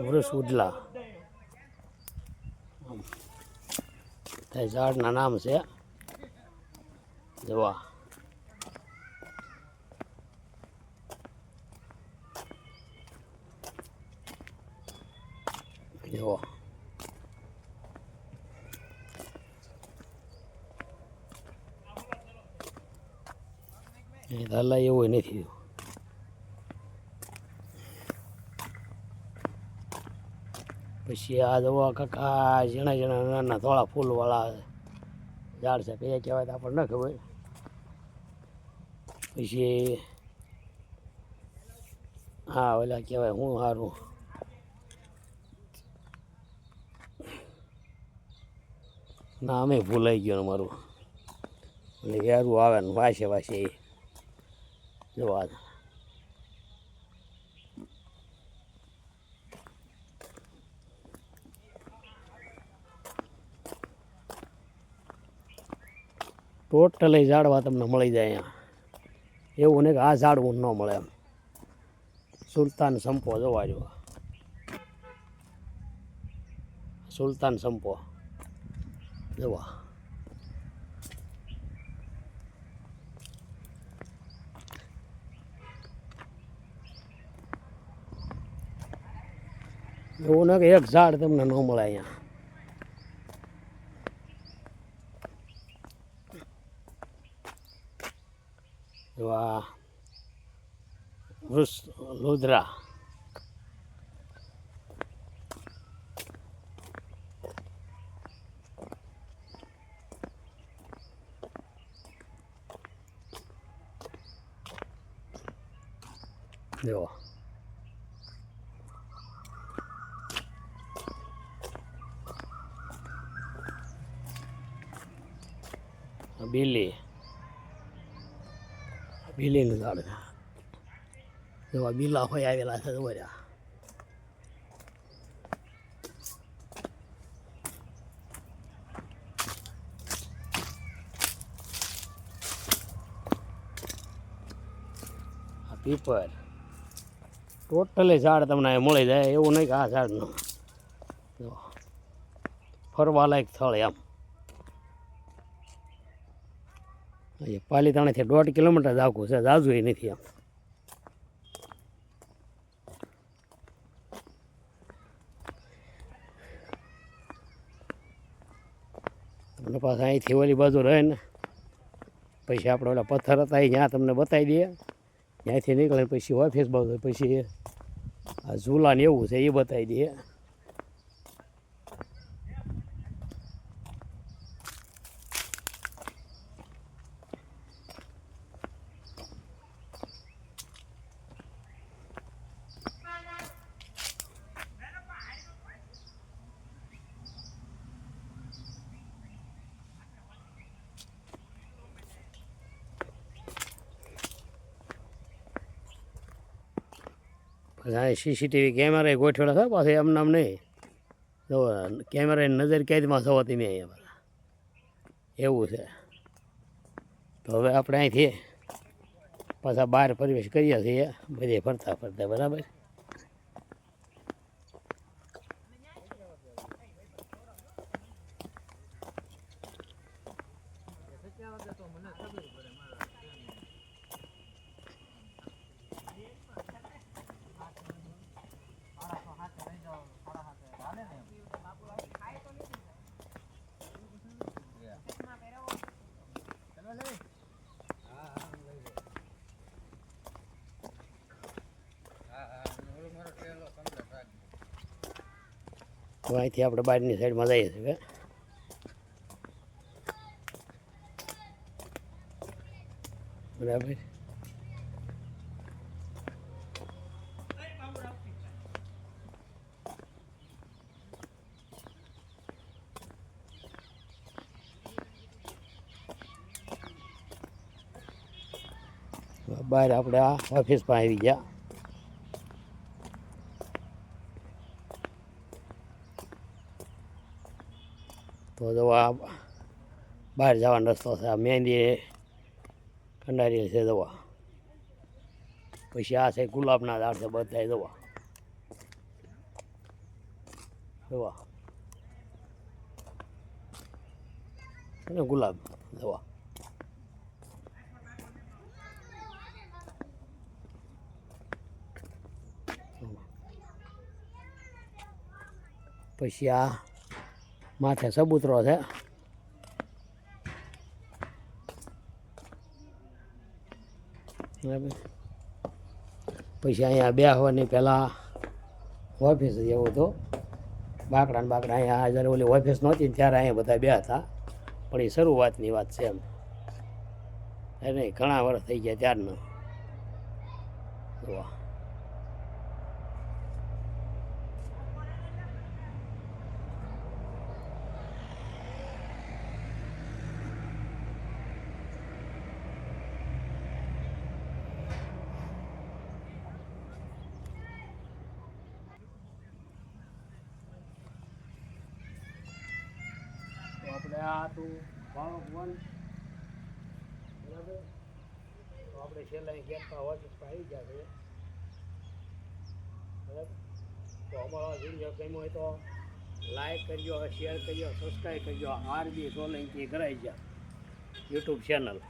વૃક્ષ ઉજલા તે ઝાડના નામ છે જોવા જુઓ એ હલાય એવું નથી થયું પછી આ જવા કાકા ઝીણા ઝીણા નાના થોડા ફૂલવાળા ઝાડ છે કયા કહેવાય તો આપણને ન ખબર. પછી હા ઓલા કહેવાય હું સારું ના અમે ભૂલાઈ ગયો અમારું મારું. એટલે યારું આવે ને વાસે વાસે એ. જોવા ટોટલી ઝાડવા તમને મળી જાય અહીંયા. એવું નહીં કે આ ઝાડવું ન મળે એમ. સુલતાન સંપો જોવા જો. સુલતાન સંપો. જોવા. એવું ને કે એક ઝાડ તમને ન મળે અહીંયા. એવા વૃક્ષ લુદ્રા. જો આ બિલ્લીનું ઝાડ છે એવા બિલ્લા હોય આવેલા છે આ પીપર. ટોટલી ઝાડ તમને મળી જાય, એવું નહીં કે આ ઝાડનું. ફરવા લાયક સ્થળ એમ. અહીંયા પાલીતાણાથી દોઢ કિલોમીટર આખું છે જાજુ નથી આમ. અને પાછા અહીંથી ઓલી બાજુ રહે ને પછી આપણે ઓલા પથ્થર હતા, એ ત્યાં તમને બતાવી દઈએ. ત્યાંથી નીકળે પછી ઓફિસ બાજુ, પછી આ ઝૂલા ને એવું છે, એ બતાવી દઈએ. પછી સીસીટીવી કેમેરા ગોઠવેલા છે, પાછું એમને આમ નહીં. જો કેમેરાની નજર કેદમાં થવાતી નહીં બધા એવું છે. તો હવે આપણે અહીંથી પાછા બહાર પ્રવેશ કરીએ છીએ, બધે ફરતા ફરતા, બરાબર? તો અહીંથી આપણે બહારની સાઈડમાં જઈએ છીએ બરાબર? બહાર આપણે આ ઓફિસમાં આવી ગયા. તો જો આ બહાર જવાનો રસ્તો છે. આ મહેંદી કંડારી છે જવા પછી આ છે ગુલાબના ઝાડ છે બધા દવા જોવા અને ગુલાબ દવા પછી આ માથે સબૂતરો છે. પછી અહીંયા બેસવાની પહેલાં ઓફિસ જેવું હતો. બાકડા ને બાકડા અહીંયા જ્યારે ઓલી ઓફિસ નહોતી ત્યારે અહીંયા બધા બે હતા. પણ એ શરૂઆતની વાત છે એમ. એ નહીં ઘણા વર્ષ થઈ ગયા ત્યારના. વાહ. આપણે આ હતું વન. બરાબર? તો આપણે છેલ્લા ગેટ પર પર આવી ગયા છે. બરાબર? તો અમારો વીડિયો ગમ્યો હોય તો લાઈક કરજો શેર કરજો સબસ્ક્રાઈબ કરજો. આરબી સોલંકી કરાવી ગયા. YouTube channel